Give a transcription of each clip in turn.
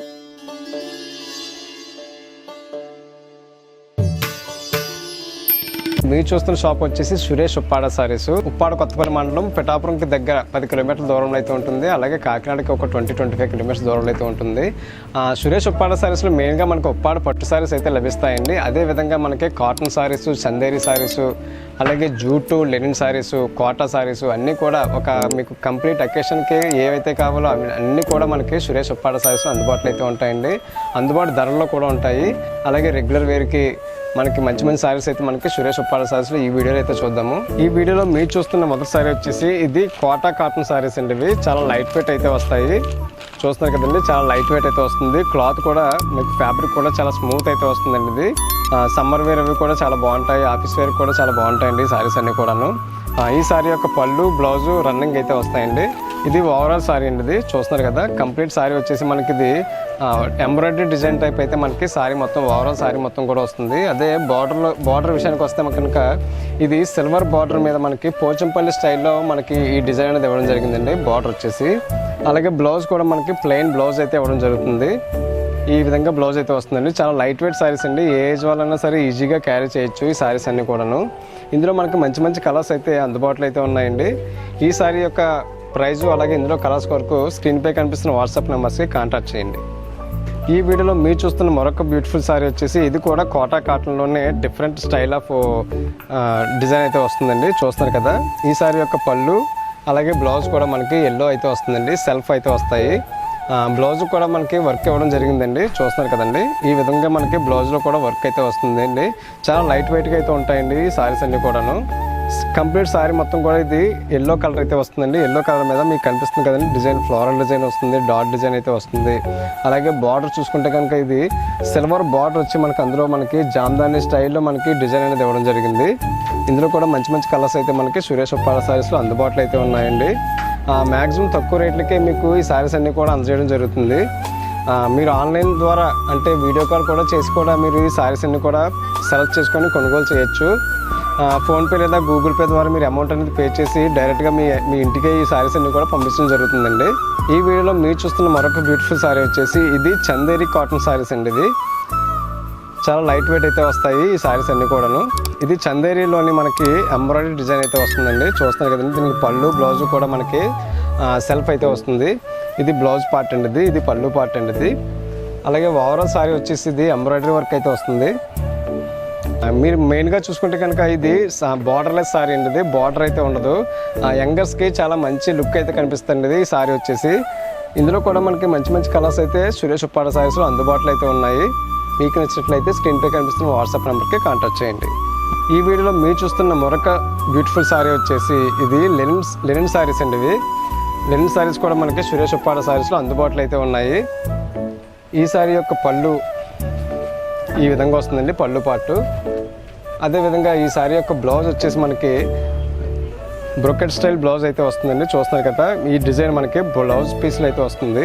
Thank you. మీరు చూస్తున్న shop వచ్చేసి సురేష్ ఉప్పాడ సారీస్ ఉప్పాడ కొత్తపల్లి మండలం పిఠాపురంకి దగ్గర పది కిలోమీటర్ల దూరంలో అయితే ఉంటుంది. అలాగే కాకినాడకి ఒక ట్వంటీ ట్వంటీ ఫైవ్ కిలోమీటర్స్ దూరంలో అయితే ఉంటుంది. ఆ, సురేష్ ఉప్పాడ సారీస్లో మెయిన్గా మనకు ఉప్పాడ పట్టు సారీస్ అయితే లభిస్తాయండి. అదే విధంగా మనకి కాటన్ సారీస్ చందేరి సారీస్ అలాగే జూటు లెనిన్ సారీస్ కోటా సారీస్ అన్నీ కూడా ఒక మీకు కంప్లీట్ అకేషన్కి ఏవైతే కావాలో అవి అన్నీ కూడా మనకి సురేష్ ఉప్పాడ సారీస్ అందుబాటులో అయితే ఉంటాయండి. అందుబాటు ధరల్లో కూడా ఉంటాయి. అలాగే రెగ్యులర్ వేర్కి మనకి మంచి మంచి సారీస్ అయితే మనకి సురేష్ ఉప్పాడ సారీస్లో ఈ వీడియోలో అయితే చూద్దాము. ఈ వీడియోలో మీరు చూస్తున్న మొదటి సారీ వచ్చేసి ఇది కోటా కాటన్ సారీస్ అండి ఇవి. చాలా లైట్ వెయిట్ అయితే వస్తాయి. చూస్తున్నారు కదండి చాలా లైట్ వెయిట్ అయితే వస్తుంది. క్లాత్ కూడా మీకు ఫ్యాబ్రిక్ కూడా చాలా స్మూత్ అయితే వస్తుందండి ఇది. సమ్మర్ వేర్ అవి కూడా చాలా బాగుంటాయి. ఆఫీస్ వేర్ కూడా చాలా బాగుంటాయండి ఈ సారీస్ అన్నీ కూడాను. ఈ సారీ యొక్క పళ్ళు బ్లౌజు రన్నింగ్ అయితే వస్తాయండి. ఇది ఓవరాల్ సారీ అండి ఇది. చూస్తున్నారు కదా కంప్లీట్ సారీ వచ్చేసి మనకి ఇది ఎంబ్రాయిడరీ డిజైన్ టైప్ అయితే మనకి సారీ మొత్తం ఓవరాల్ సారీ మొత్తం కూడా వస్తుంది. అదే బార్డర్లో బార్డర్ విషయానికి వస్తే మనకి కనుక ఇది సిల్వర్ బార్డర్ మీద మనకి పోచంపల్లి స్టైల్లో మనకి ఈ డిజైన్ అనేది ఇవ్వడం జరిగిందండి బార్డర్ వచ్చేసి. అలాగే బ్లౌజ్ కూడా మనకి ప్లెయిన్ బ్లౌజ్ అయితే ఇవ్వడం జరుగుతుంది. ఈ విధంగా బ్లౌజ్ అయితే వస్తుందండి. చాలా లైట్ వెయిట్ సారీస్ అండి. ఏ ఏజ్ వాళ్ళైనా సరే ఈజీగా క్యారీ చేయొచ్చు ఈ సారీస్ అన్నీ కూడాను. ఇందులో మనకి మంచి మంచి కలర్స్ అయితే అందుబాటులో అయితే ఉన్నాయండి. ఈ సారీ యొక్క ప్రైజు అలాగే ఇందులో కలర్స్ కొరకు స్క్రీన్పై కనిపిస్తున్న వాట్సాప్ నెంబర్స్కి కాంటాక్ట్ చేయండి. ఈ వీడియోలో మీరు చూస్తున్న మరొక బ్యూటిఫుల్ సారీ వచ్చేసి ఇది కూడా కోటా కాటన్లోనే డిఫరెంట్ స్టైల్ ఆఫ్ డిజైన్ అయితే వస్తుందండి. చూస్తున్నారు కదా ఈ శారీ యొక్క పళ్ళు అలాగే బ్లౌజ్ కూడా మనకి ఎల్లో అయితే వస్తుందండి. సెల్ఫ్ అయితే వస్తాయి. బ్లౌజ్ కూడా మనకి వర్క్ ఇవ్వడం జరిగిందండి. చూస్తున్నారు కదండి ఈ విధంగా మనకి బ్లౌజ్లో కూడా వర్క్ అయితే వస్తుందండి. చాలా లైట్ వెయిట్గా అయితే ఉంటాయండి ఈ శారీస్ అన్నీ కూడాను. కంప్లీట్ సారీ మొత్తం కూడా ఇది ఎల్లో కలర్ అయితే వస్తుందండి. ఎల్లో కలర్ మీద మీకు కనిపిస్తుంది కదండి. డిజైన్ ఫ్లోరల్ డిజైన్ వస్తుంది డాట్ డిజైన్ అయితే వస్తుంది. అలాగే బార్డర్ చూసుకుంటే కనుక ఇది సిల్వర్ బార్డర్ వచ్చి మనకి అందులో మనకి జామ్దాని స్టైల్లో మనకి డిజైన్ అనేది ఇవ్వడం జరిగింది. ఇందులో కూడా మంచి మంచి కలర్స్ అయితే మనకి సురేష్ ఉప్పాల సారీస్లో అందుబాటులో అయితే ఉన్నాయండి. మ్యాక్సిమం తక్కువ రేట్లకే మీకు ఈ సారీస్ అన్నీ కూడా అందజేయడం జరుగుతుంది. మీరు ఆన్లైన్ ద్వారా అంటే వీడియో కాల్ కూడా చేసి కూడా మీరు ఈ సారీస్ అన్ని కూడా సెలెక్ట్ చేసుకొని కొనుగోలు చేయొచ్చు. ఫోన్పే లేదా గూగుల్ పే ద్వారా మీరు అమౌంట్ అనేది పే చేసి డైరెక్ట్గా మీ మీ ఇంటికే ఈ శారీస్ అన్ని కూడా పంపించడం జరుగుతుందండి. ఈ వీడియోలో మీరు చూస్తున్న మరొక బ్యూటిఫుల్ సారీ వచ్చేసి ఇది చందేరి కాటన్ శారీస్ అండి ఇది. చాలా లైట్ వెయిట్ అయితే వస్తాయి ఈ శారీస్ అన్ని కూడాను. ఇది చందేరిలోని మనకి ఎంబ్రాయిడరీ డిజైన్ అయితే వస్తుందండి. చూస్తున్నారు కదండి దీనికి పళ్ళు బ్లౌజ్ కూడా మనకి సెల్ఫ్ అయితే వస్తుంది. ఇది బ్లౌజ్ పార్ట్ అండి ఇది ఇది పళ్ళు పార్ట్ అండి ఇది. అలాగే ఓవరాల్ శారీ వచ్చేసి ఇది ఎంబ్రాయిడరీ వర్క్ అయితే వస్తుంది. మీరు మెయిన్గా చూసుకుంటే కనుక ఇది బార్డర్లెస్ సారీ అండి ఇది. బార్డర్ అయితే ఉండదు. యంగర్స్కి చాలా మంచి లుక్ అయితే కనిపిస్తుంది ఇది ఈ సారీ వచ్చేసి. ఇందులో కూడా మనకి మంచి మంచి కలర్స్ అయితే సురేష్ ఉప్పాడ సారీస్లో అందుబాటులో అయితే ఉన్నాయి. మీకు నచ్చినట్లయితే స్క్రీన్పై కనిపిస్తున్న వాట్సాప్ నెంబర్కి కాంటాక్ట్ చేయండి. ఈ వీడియోలో మీరు చూస్తున్న మరొక బ్యూటిఫుల్ సారీ వచ్చేసి ఇది లెనిన్ లెనిన్ సారీస్ అండి ఇవి. లెనిన్ సారీస్ కూడా మనకి సురేష్ ఉప్పాడ సారీస్లో అందుబాటులో అయితే ఉన్నాయి. ఈ సారీ యొక్క పళ్ళు ఈ విధంగా వస్తుందండి పళ్ళు పాటు. అదేవిధంగా ఈ సారీ యొక్క బ్లౌజ్ వచ్చేసి మనకి బ్రొకెట్ స్టైల్ బ్లౌజ్ అయితే వస్తుందండి. చూస్తున్నారు కదా ఈ డిజైన్ మనకి బ్లౌజ్ పీస్లో అయితే వస్తుంది.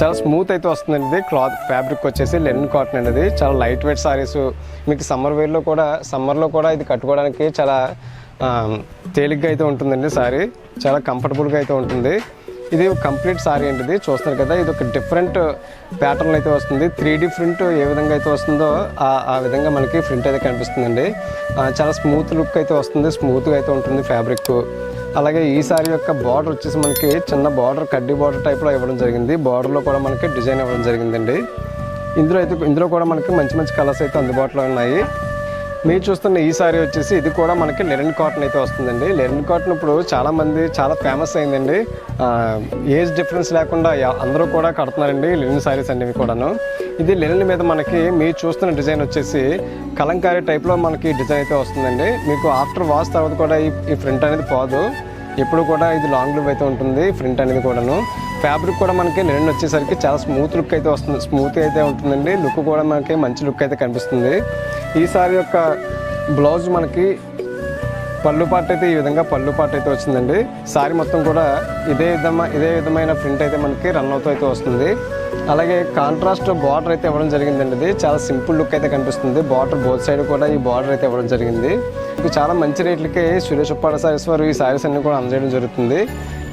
చాలా స్మూత్ అయితే వస్తుందండి ఇది. క్లాత్ ఫ్యాబ్రిక్ వచ్చేసి లెనిన్ కాటన్ అనేది చాలా లైట్ వెయిట్ సారీస్. మీకు సమ్మర్ వేర్లో కూడా సమ్మర్లో కూడా ఇది కట్టుకోవడానికి చాలా తేలిగ్గా అయితే ఉంటుందండి సారీ. చాలా కంఫర్టబుల్గా అయితే ఉంటుంది. ఇది కంప్లీట్ సారీ అండి ఇది. చూస్తున్నారు కదా ఇది ఒక డిఫరెంట్ ప్యాటర్న్ అయితే వస్తుంది. త్రీ డి ప్రింట్ ఏ విధంగా అయితే వస్తుందో ఆ ఆ విధంగా మనకి ప్రింట్ అయితే కనిపిస్తుందండి. చాలా స్మూత్ లుక్ అయితే వస్తుంది. స్మూత్గా అయితే ఉంటుంది ఫ్యాబ్రిక్ అలాగే ఈ సారీ యొక్క బార్డర్ వచ్చేసి మనకి చిన్న బార్డర్ కడ్డీ బార్డర్ టైప్లో ఇవ్వడం జరిగింది. బార్డర్లో కూడా మనకి డిజైన్ ఇవ్వడం జరిగిందండి. ఇందులో అయితే ఇందులో కూడా మనకి మంచి మంచి కలర్స్ అయితే అందుబాటులో ఉన్నాయి. మీరు చూస్తున్న ఈ సారీ వచ్చేసి ఇది కూడా మనకి లెనిన్ కాటన్ అయితే వస్తుందండి. లెనిన్ కాటన్ ఇప్పుడు చాలామంది చాలా ఫేమస్ అయిందండి. ఏజ్ డిఫరెన్స్ లేకుండా అందరూ కూడా కడుతున్నారండి లెనిన్ సారీస్ అనేవి కూడాను. ఇది లెనిన్ మీద మనకి మీరు చూస్తున్న డిజైన్ వచ్చేసి కలంకారీ టైప్లో మనకి డిజైన్ అయితే వస్తుందండి. మీకు ఆఫ్టర్ వాష్ తర్వాత కూడా ఈ ఈ ప్రింట్ అనేది పోదు. ఎప్పుడు కూడా ఇది లాంగ్ లివ్ అయితే ఉంటుంది ప్రింట్ అనేది కూడాను. ఫ్యాబ్రిక్ కూడా మనకి లెనిన్ వచ్చేసరికి చాలా స్మూత్ లుక్ అయితే వస్తుంది. స్మూత్ అయితే ఉంటుందండి. లుక్ కూడా మనకి మంచి లుక్ అయితే కనిపిస్తుంది. ఈ సారీ యొక్క బ్లౌజ్ మనకి పళ్ళు పాట అయితే ఈ విధంగా పళ్ళు పాట అయితే వచ్చిందండి. సారీ మొత్తం కూడా ఇదే విధమ ఇదే విధమైన ప్రింట్ అయితే మనకి రన్ అవుతూ అయితే వస్తుంది. అలాగే కాంట్రాస్ట్ బార్డర్ అయితే ఇవ్వడం జరిగిందండి ఇది. చాలా సింపుల్ లుక్ అయితే కనిపిస్తుంది. బార్డర్ బోత్ సైడ్ కూడా ఈ బార్డర్ అయితే ఇవ్వడం జరిగింది. ఇది చాలా మంచి రేట్లకి సురేష్ ఉప్పాడ సారీస్ వారు ఈ సారీస్ అన్ని కూడా అందజేయడం జరుగుతుంది.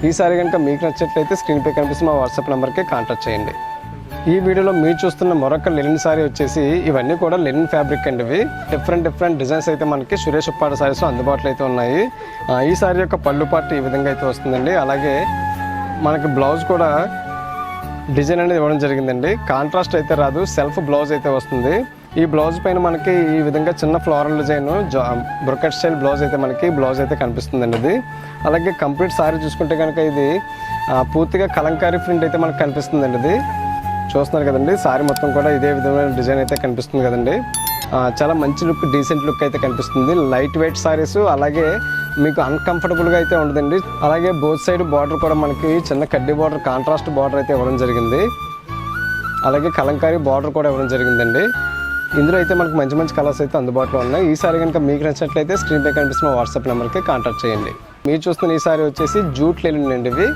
ఈ సారీ కనుక మీకు నచ్చినట్లయితే స్క్రీన్పై కనిపిస్తున్న మా వాట్సాప్ నెంబర్కి కాంటాక్ట్ చేయండి. ఈ వీడియోలో మీరు చూస్తున్న మరొక లెనిన్ శారీ వచ్చేసి ఇవన్నీ కూడా లెనిన్ ఫ్యాబ్రిక్ అండి ఇవి డిఫరెంట్ డిఫరెంట్ డిజైన్స్ అయితే మనకి సురేష్ ఉప్పాడ సారీస్ అందుబాటులో అయితే ఉన్నాయి. ఈ శారీ యొక్క పళ్ళు పార్ట్ ఈ విధంగా అయితే వస్తుందండి. అలాగే మనకి బ్లౌజ్ కూడా డిజైన్ అనేది ఇవ్వడం జరిగిందండి. కాంట్రాస్ట్ అయితే రాదు సెల్ఫ్ బ్లౌజ్ అయితే వస్తుంది. ఈ బ్లౌజ్ పైన మనకి ఈ విధంగా చిన్న floral design brocade style blouse అయితే మనకి బ్లౌజ్ అయితే కనిపిస్తుందండి ఇది. అలాగే కంప్లీట్ సారీ చూసుకుంటే కనుక ఇది పూర్తిగా కలంకారీ ప్రింట్ అయితే మనకు కనిపిస్తుందండి ఇది. చూస్తున్నారు కదండి సారీ మొత్తం కూడా ఇదే విధమైన డిజైన్ అయితే కనిపిస్తుంది కదండి. చాలా మంచి లుక్ డీసెంట్ లుక్ అయితే కనిపిస్తుంది. లైట్ వెయిట్ సారీస్ అలాగే మీకు అన్కంఫర్టబుల్గా అయితే ఉండదండి. అలాగే బోత్ సైడ్ బార్డర్ కూడా మనకి చిన్న కడ్డీ బార్డర్ కాంట్రాస్ట్ బార్డర్ అయితే ఇవ్వడం జరిగింది. అలాగే కలంకారీ బార్డర్ కూడా ఇవ్వడం జరిగిందండి. ఇందులో అయితే మనకు మంచి మంచి కలర్స్ అయితే అందుబాటులో ఉన్నాయి. ఈ కనుక మీకు నచ్చినట్లయితే స్క్రీన్ పై కనిపిస్తున్న వాట్సాప్ నెంబర్కి కాంటాక్ట్ చేయండి. మీరు చూస్తున్న ఈ సారీ వచ్చేసి జూట్ లెలిన్ అండి ఇవి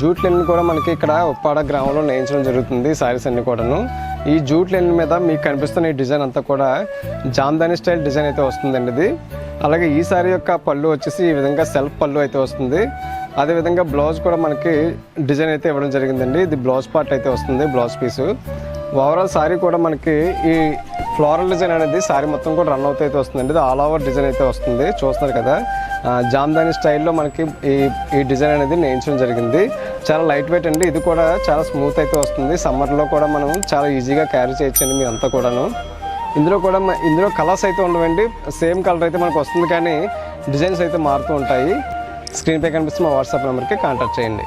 జూట్ లెనిన్ కూడా మనకి ఇక్కడ ఉప్పాడ గ్రామంలో నేయించడం జరుగుతుంది సారీస్ అన్ని కూడాను. ఈ జూట్ లెనిన్ మీద మీకు కనిపిస్తున్న ఈ డిజైన్ అంతా కూడా జామ్దాని స్టైల్ డిజైన్ అయితే వస్తుందండి ఇది. అలాగే ఈ సారీ యొక్క పళ్ళు వచ్చేసి ఈ విధంగా సెల్ఫ్ పళ్ళు అయితే వస్తుంది. అదేవిధంగా బ్లౌజ్ కూడా మనకి డిజైన్ అయితే ఇవ్వడం జరిగిందండి. ఇది బ్లౌజ్ పార్ట్ అయితే వస్తుంది బ్లౌజ్ పీసు. ఓవరాల్ సారీ కూడా మనకి ఈ ఫ్లోరల్ డిజైన్ అనేది సారీ మొత్తం కూడా రన్ అవుతూ అయితే వస్తుందండి. ఇది ఆల్ ఓవర్ డిజైన్ అయితే వస్తుంది. చూస్తున్నారు కదా. జామ్దాని స్టైల్లో మనకి ఈ ఈ డిజైన్ అనేది నేయించడం జరిగింది. చాలా లైట్ వెయిట్ అండి. ఇది కూడా చాలా స్మూత్ అయితే వస్తుంది. సమ్మర్లో కూడా మనం చాలా ఈజీగా క్యారీ చేయొచ్చండి మీ అంతా కూడాను. ఇందులో కూడా ఇందులో కలర్స్ అయితే ఉండవండి. సేమ్ కలర్ అయితే మనకు వస్తుంది కానీ డిజైన్స్ అయితే మారుతూ ఉంటాయి. స్క్రీన్ పై కనిపిస్తున్న మా వాట్సాప్ నెంబర్కి కాంటాక్ట్ చేయండి.